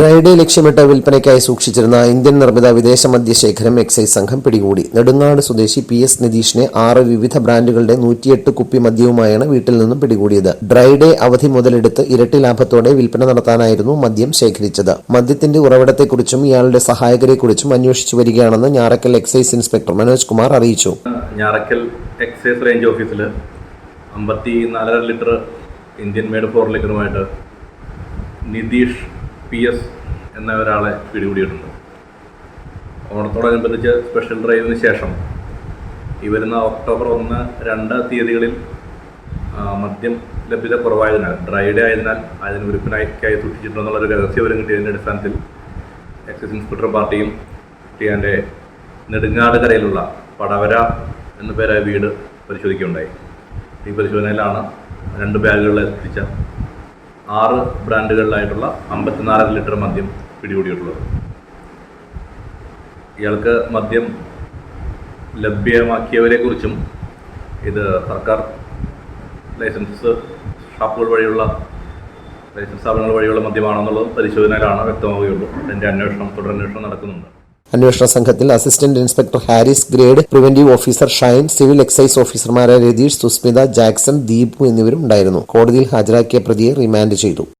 Dry day ലക്ഷ്യമിട്ട് വിൽപ്പനയ്ക്കായി സൂക്ഷിച്ചിരുന്ന Indian നിർമ്മിത വിദേശ മദ്യശേഖരം എക്സൈസ് സംഘം പിടികൂടി. നെടുങ്ങാട് സ്വദേശി പി എസ് നിതീഷിനെ ആറ് വിവിധ ബ്രാൻഡുകളുടെ നൂറ്റിയെട്ട് കുപ്പി മദ്യവുമായാണ് വീട്ടിൽ നിന്നും പിടികൂടിയത്. ഡ്രൈഡേ അവധി മുതലെടുത്ത് ഇരട്ടി ലാഭത്തോടെ വിൽപ്പന നടത്താനായിരുന്നു മദ്യം ശേഖരിച്ചത്. മദ്യത്തിന്റെ ഉറവിടത്തെക്കുറിച്ചും ഇയാളുടെ സഹായകരെക്കുറിച്ചും അന്വേഷിച്ചു വരികയാണെന്ന് ഞാറക്കൽ എക്സൈസ് ഇൻസ്പെക്ടർ മനോജ് കുമാർ അറിയിച്ചു. ഞാറക്കൽ എക്സൈസ് റേഞ്ച് ഓഫീസിൽ ലിറ്റർ ഇന്ത്യൻ മെയ്ഡ് ഫോർ ലിറ്ററുമായിട്ട് നിതീഷ് പി എസ് എന്ന ഒരാളെ പിടികൂടിയിട്ടുണ്ട്. ഓണത്തോടനുബന്ധിച്ച് സ്പെഷ്യൽ ഡ്രൈവിന് ശേഷം ഈ വരുന്ന ഒക്ടോബർ ഒന്ന് രണ്ട് തീയതികളിൽ മദ്യം ലഭ്യത കുറവായതിനാൽ ഡ്രൈ ഡേ ആയതിനാൽ അതിന് വിൽപ്പനയ്ക്കായി സൂക്ഷിച്ചിട്ടുണ്ടെന്നുള്ള ഒരു രഹസ്യവിവരം കിട്ടിയതിന്റെ അടിസ്ഥാനത്തിൽ എക്സൈസ് ഇൻസ്പെക്ടർ പാർട്ടിയും കുട്ടിയാന്റെ നെടുങ്ങാട് കരയിലുള്ള പടവര എന്ന പേരായ വീട് പരിശോധിക്കുകയുണ്ടായി. ഈ പരിശോധനയിലാണ് രണ്ട് ബാഗുകളിൽ എത്തിച്ച ആറ് ബ്രാൻഡുകളിലായിട്ടുള്ള അമ്പത്തിനാലര ലിറ്റർ മദ്യം പിടികൂടിയിട്ടുള്ളത്. ഇയാൾക്ക് മദ്യം ലഭ്യമാക്കിയവരെക്കുറിച്ചും ഇത് സർക്കാർ ലൈസൻസ് ഷാപ്പുകൾ വഴിയുള്ള ലൈസൻസ് സ്ഥാപനങ്ങൾ വഴിയുള്ള മദ്യമാണെന്നുള്ളത് പരിശോധനയിലാണ് വ്യക്തമാവുകയുള്ളൂ. അതിന്റെ അന്വേഷണം തുടരന്വേഷണം നടക്കുന്നുണ്ട്. അന്വേഷണ സംഘത്തിൽ assistant inspector Haris grade preventive officer Shine civil excise ഓഫീസർമാരായ രതീഷ് സുസ്മിത ജാക്സൺ ദീപു എന്നിവരും ഉണ്ടായിരുന്നു കോടതിയിൽ ഹാജരാക്കിയ പ്രതിയെ റിമാൻഡ് ചെയ്തു.